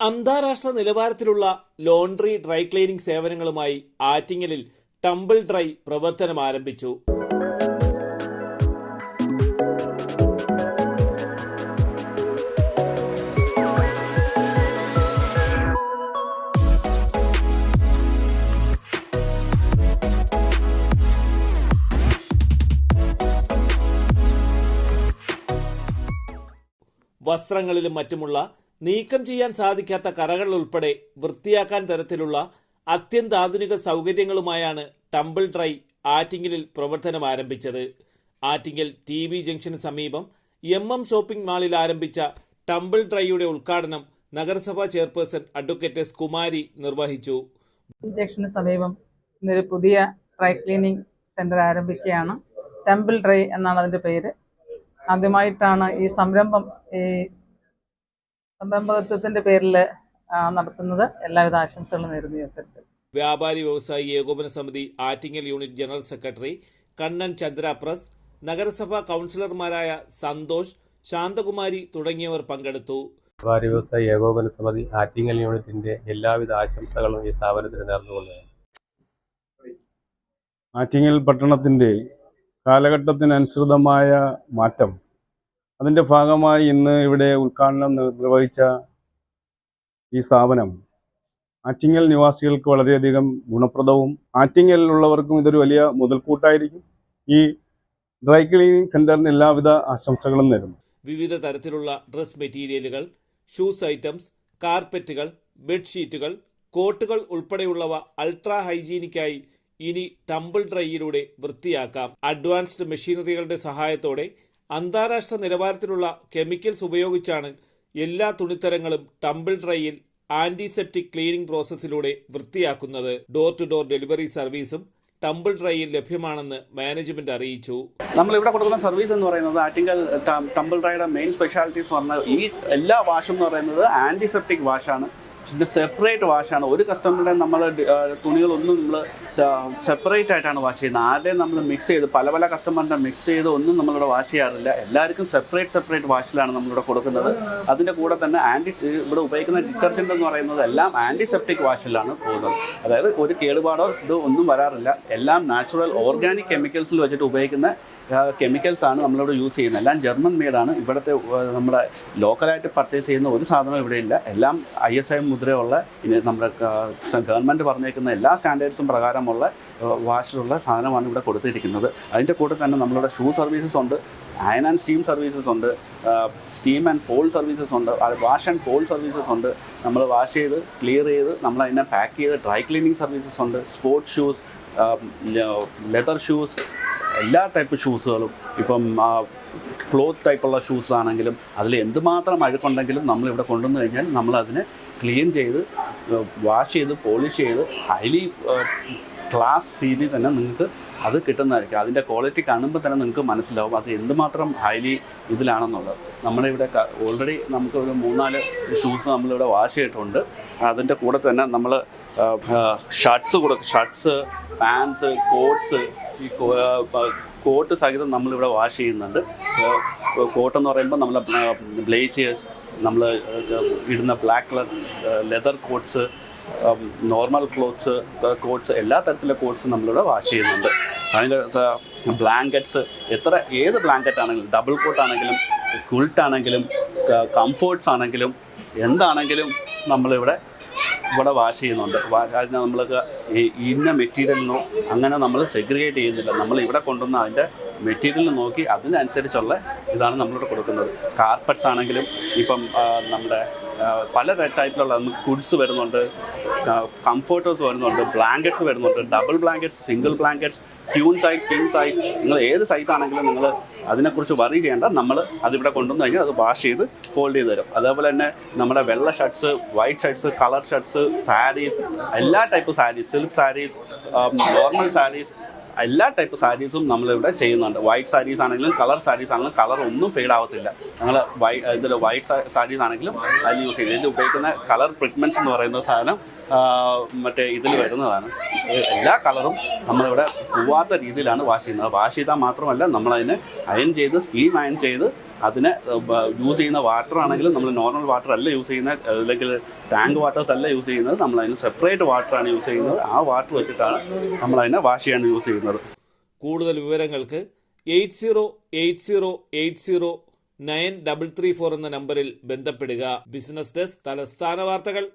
അന്താരാഷ്ട്ര നിലവാരത്തിലുള്ള laundry dry cleaning സേവനങ്ങളുമായി ആറ്റിങ്ങലിൽ ടംബിൾ ഡ്രൈ പ്രവർത്തനം ആരംഭിച്ചു. വസ്ത്രങ്ങളിലും മറ്റുമുള്ള നീക്കം ചെയ്യാൻ സാധിക്കാത്ത കറകൾ ഉൾപ്പെടെ വൃത്തിയാക്കാൻ തരത്തിലുള്ള അത്യന്താധുനിക സൗകര്യങ്ങളുമായാണ് ടംബിൾ ഡ്രൈ ആറ്റിങ്ങലിൽ പ്രവർത്തനം ആരംഭിച്ചത്. ആറ്റിങ്ങൽ ടി വി ജംഗ്ഷന് സമീപം എം എം ഷോപ്പിംഗ് മാളിൽ ആരംഭിച്ച ടംബിൾ ഡ്രൈയുടെ ഉദ്ഘാടനം നഗരസഭാ ചെയർപേഴ്സൺ അഡ്വക്കേറ്റ് എസ് കുമാരി നിർവഹിച്ചു. ജംഗ്ഷന് സമീപം ഇന്നൊരു പുതിയ ഡ്രൈ ക്ലീനിങ് സെന്റർ ആരംഭിക്കുകയാണ്. ടെമ്പിൾ ഡ്രൈ എന്നാണ് അതിന്റെ പേര്. ആദ്യമായിട്ടാണ് ഈ സംരംഭം ഈ സംരംഭകത്വത്തിന്റെ പേരിൽ നടത്തുന്നത് എല്ലാവിധ ആശംസകളും നേരുന്നു ഈ അവസരത്തിൽ. വ്യാപാരി വ്യവസായി ഏകോപന സമിതി Attingal unit general secretary Kannan Chandra press നഗരസഭാ കൗൺസിലർമാരായ സന്തോഷ് ശാന്തകുമാരി തുടങ്ങിയവർ പങ്കെടുത്തു. വ്യാപാരി വ്യവസായി ഏകോപന സമിതി ആറ്റിങ്ങൽ യൂണിറ്റിന്റെ എല്ലാവിധ ആശംസകളും ഈ സ്ഥാപനത്തിന് നേർന്നുകൊള്ളുകയാണ്. ആറ്റിങ്ങൽ പട്ടണത്തിന്റെ കാലഘട്ടത്തിനനുസൃതമായ മാറ്റം അതിന്റെ ഭാഗമായി ഇന്ന് ഇവിടെ ഉദ്ഘാടനം നിർവഹിച്ച ഈ സ്ഥാപനം ആറ്റിങ്ങൽ നിവാസികൾക്ക് വളരെയധികം ഗുണപ്രദവും ആറ്റിങ്ങലിലുള്ളവർക്കും ഇതൊരു വലിയ മുതൽക്കൂട്ടായിരിക്കും. ഈ ഡ്രൈ ക്ലീനിങ് സെന്ററിന് എല്ലാവിധ ആശംസകളും നേരുന്നു. വിവിധ തരത്തിലുള്ള ഡ്രസ് മെറ്റീരിയലുകൾ ഷൂസ് ഐറ്റംസ് കാർപ്പറ്റുകൾ ബെഡ്ഷീറ്റുകൾ കോട്ടുകൾ ഉൾപ്പെടെയുള്ളവ അൾട്രാ ഹൈജീനിക്കായി ഇനി ടംബിൾ ഡ്രൈയിലൂടെ വൃത്തിയാക്കാം. അഡ്വാൻസ്ഡ് മെഷീനറികളുടെ സഹായത്തോടെ അന്താരാഷ്ട്ര നിലവാരത്തിലുള്ള കെമിക്കൽസ് ഉപയോഗിച്ചാണ് എല്ലാ തുണിത്തരങ്ങളും ടംബിൾ ഡ്രൈയിൽ ആന്റിസെപ്റ്റിക് ക്ലീനിംഗ് പ്രോസസ്സിലൂടെ വൃത്തിയാക്കുന്നത്. ഡോർ ടു ഡോർ ഡെലിവറി സർവീസും ടംബിൾ ഡ്രൈയിൽ ലഭ്യമാണെന്ന് മാനേജ്മെന്റ് അറിയിച്ചു. നമ്മൾ ഇവിടെ കൊടുക്കുന്ന സർവീസ് എന്ന് പറയുന്നത് ആറ്റിങ്കൽ ടംബിൾ ഡ്രൈയുടെ മെയിൻ സ്പെഷ്യാലിറ്റീസ് പറഞ്ഞാൽ ഈ എല്ലാ വാഷും എന്ന് പറയുന്നത് ആന്റിസെപ്റ്റിക് വാഷാണ് ഇത് സെപ്പറേറ്റ് വാഷാണ് ഒരു കസ്റ്റമറുടെ നമ്മൾ തുണികളൊന്നും നമ്മൾ സെപ്പറേറ്റ് ആയിട്ടാണ് വാഷ് ചെയ്യുന്നത്. ആരുടെയും നമ്മൾ മിക്സ് ചെയ്ത് പല പല കസ്റ്റമറിന്റെ മിക്സ് ചെയ്ത് ഒന്നും നമ്മളിവിടെ വാഷ് ചെയ്യാറില്ല. എല്ലാവർക്കും സെപ്പറേറ്റ് സെപ്പറേറ്റ് വാഷിലാണ് നമ്മളിവിടെ കൊടുക്കുന്നത്. അതിന്റെ കൂടെ തന്നെ ആന്റി ഇവിടെ ഉപയോഗിക്കുന്ന ഡിറ്റർജന്റ് എന്ന് പറയുന്നത് എല്ലാം ആന്റിസെപ്റ്റിക് വാഷിലാണ് പോകുന്നത്. അതായത് ഒരു കേടുപാടോ ഇതോ ഒന്നും വരാറില്ല. എല്ലാം നാച്ചുറൽ ഓർഗാനിക് കെമിക്കൽസിൽ വെച്ചിട്ട് ഉപയോഗിക്കുന്ന കെമിക്കൽസ് ആണ് നമ്മളിവിടെ യൂസ് ചെയ്യുന്നത്. എല്ലാം ജർമ്മൻ മെയ്ഡാണ് ഇവിടുത്തെ നമ്മുടെ ലോക്കലായിട്ട് പർച്ചേസ് ചെയ്യുന്ന ഒരു സാധനം ഇവിടെ ഇല്ല. എല്ലാം ഐ എസ് ഐ മുദ്രയുള്ള ഇനി നമ്മുടെ ഗവൺമെന്റ് പറഞ്ഞേക്കുന്ന എല്ലാ സ്റ്റാൻഡേർഡ്സും പ്രകാരമുള്ള വാഷിലുള്ള സാധനമാണ് ഇവിടെ കൊടുത്തിരിക്കുന്നത്. അതിന്റെ കൂടെ തന്നെ നമ്മളുടെ ഷൂ സർവീസസ് ഉണ്ട് അയൺ ആൻഡ് സ്റ്റീം സർവീസസ് ഉണ്ട് സ്റ്റീം ആൻഡ് ഫോൾ സർവീസസ് ഉണ്ട് വാഷ് ആൻഡ് ഫോൾ സർവീസസ് ഉണ്ട്. നമ്മൾ വാഷ് ചെയ്ത് ക്ലിയർ ചെയ്ത് നമ്മൾ അതിനെ പാക്ക് ചെയ്ത് ഡ്രൈ ക്ലീനിങ് സർവീസസ് ഉണ്ട് സ്പോർട്സ് ഷൂസ് ലെതർ ഷൂസ് എല്ലാ ടൈപ്പ് ഷൂസുകളും ഇപ്പം ക്ലോത്ത് ടൈപ്പുള്ള ഷൂസ് ആണെങ്കിലും അതിൽ എന്തുമാത്രം അഴുക്കുണ്ടെങ്കിലും നമ്മളിവിടെ കൊണ്ടുവന്നു കഴിഞ്ഞാൽ നമ്മളതിനെ ക്ലീൻ ചെയ്ത് വാഷ് ചെയ്ത് പോളിഷ് ചെയ്ത് ഹൈലി ക്ലാസ് രീതിയിൽ തന്നെ നിങ്ങൾക്ക് അത് കിട്ടുന്നതായിരിക്കും. അതിന്റെ ക്വാളിറ്റി കാണുമ്പോൾ തന്നെ നിങ്ങൾക്ക് മനസ്സിലാവും അത് എന്തുമാത്രം ഹൈലി ഇതിലാണെന്നുള്ളത്. നമ്മുടെ ഇവിടെ ഓൾറെഡി നമുക്ക് ഒരു മൂന്നാൽ ഷൂസ് നമ്മളിവിടെ വാഷ് ചെയ്തിട്ടുണ്ട്. അതിന്റെ കൂടെ തന്നെ നമ്മൾ ഷർട്ട്സ് കൊടുക്കും ഷർട്ട്സ് പാൻസ് കോട്ട്സ് ഈ കോട്ട് സഹിതം നമ്മളിവിടെ വാഷ് ചെയ്യുന്നുണ്ട്. കോട്ട് എന്ന് പറയുമ്പോൾ നമ്മളെ ബ്ലേസിയേഴ്സ് നമ്മൾ ഇടുന്ന black colour leather coats normal clothes coats എല്ലാ തരത്തിലെ കോട്ട്സും നമ്മളിവിടെ വാഷ് ചെയ്യുന്നുണ്ട്. അതിന്റെ ബ്ലാങ്കറ്റ്സ് എത്ര ഏത് ബ്ലാങ്കറ്റ് ആണെങ്കിലും ഡബിൾ കോട്ട് ആണെങ്കിലും കുൾട്ട് ആണെങ്കിലും കംഫേർട്സ് ആണെങ്കിലും എന്താണെങ്കിലും നമ്മളിവിടെ ഇവിടെ വാഷ് ചെയ്യുന്നുണ്ട്. അതിനെ നമ്മൾ നമ്മൾക്ക് ഇന്ന മെറ്റീരിയലിനോ അങ്ങനെ നമ്മൾ സെഗ്രിഗേറ്റ് ചെയ്യുന്നില്ല. നമ്മൾ ഇവിടെ കൊണ്ടുവന്ന അതിന്റെ മെറ്റീരിയൽ നോക്കി അതിനനുസരിച്ചുള്ള ഇതാണ് നമ്മളിവിടെ കൊടുക്കുന്നത്. കാർപ്പറ്റ്സ് ആണെങ്കിലും ഇപ്പം നമ്മുടെ പല ടൈപ്പിലുള്ള നമുക്ക് കുഡ്സ് വരുന്നുണ്ട്. കംഫർട്ടേഴ്സ് വരുന്നുണ്ട് ബ്ലാങ്കറ്റ്സ് വരുന്നുണ്ട്. Double blankets single blankets queen size king size നിങ്ങൾ ഏത് സൈസ് ആണെങ്കിലും നിങ്ങൾ അതിനെക്കുറിച്ച് വറി ചെയ്യേണ്ട. നമ്മൾ അതിവിടെ കൊണ്ടുവന്ന് കഴിഞ്ഞാൽ അത് വാഷ് ചെയ്ത് ഫോൾഡ് ചെയ്ത് തരും. അതേപോലെ തന്നെ നമ്മുടെ വെള്ള shirts white shirts colour shirts saris എല്ലാ type saris silk saris normal saris എല്ലാ ടൈപ്പ് സാരീസും നമ്മളിവിടെ ചെയ്യുന്നുണ്ട്. വൈറ്റ് സാരീസ് ആണെങ്കിലും കളർ സാരീസ് ആണെങ്കിലും കളർ ഒന്നും ഫെയ്ഡ് ആവത്തില്ല. ഞങ്ങൾ വൈ ഇതിൽ വൈറ്റ് സാരീസ് ആണെങ്കിലും അതിൽ യൂസ് ചെയ്യുന്നത്. ഇതിൽ ഉപയോഗിക്കുന്ന കളർ പ്രിഗ്മെന്റ്സ് എന്ന് പറയുന്ന സാധനം മറ്റേ ഇതിൽ വരുന്നതാണ്. എല്ലാ കളറും നമ്മളിവിടെ പോവാത്ത രീതിയിലാണ് വാഷ് ചെയ്യുന്നത്. വാഷ് ചെയ്താൽ മാത്രമല്ല നമ്മളതിനെ അയൺ ചെയ്ത് സ്റ്റീം അയൺ ചെയ്ത് അതിന് യൂസ് ചെയ്യുന്ന വാട്ടർ ആണെങ്കിലും നമ്മൾ നോർമൽ വാട്ടർ അല്ല യൂസ് ചെയ്യുന്നത് അല്ലെങ്കിൽ ടാങ്ക് വാട്ടേഴ്സ് അല്ല യൂസ് ചെയ്യുന്നത് നമ്മൾ അതിന് സെപ്പറേറ്റ് വാട്ടറാണ് യൂസ് ചെയ്യുന്നത്. ആ വാട്ടർ വെച്ചിട്ടാണ് നമ്മൾ അതിനെ വാഷ് ചെയ്യാൻ യൂസ് ചെയ്യുന്നത്. കൂടുതൽ വിവരങ്ങൾക്ക് eight zero eight zero eight zero nine double three four എന്ന നമ്പറിൽ ബന്ധപ്പെടുക. ബിസിനസ് ഡെസ്ക് തലസ്ഥാന വാർത്തകൾ.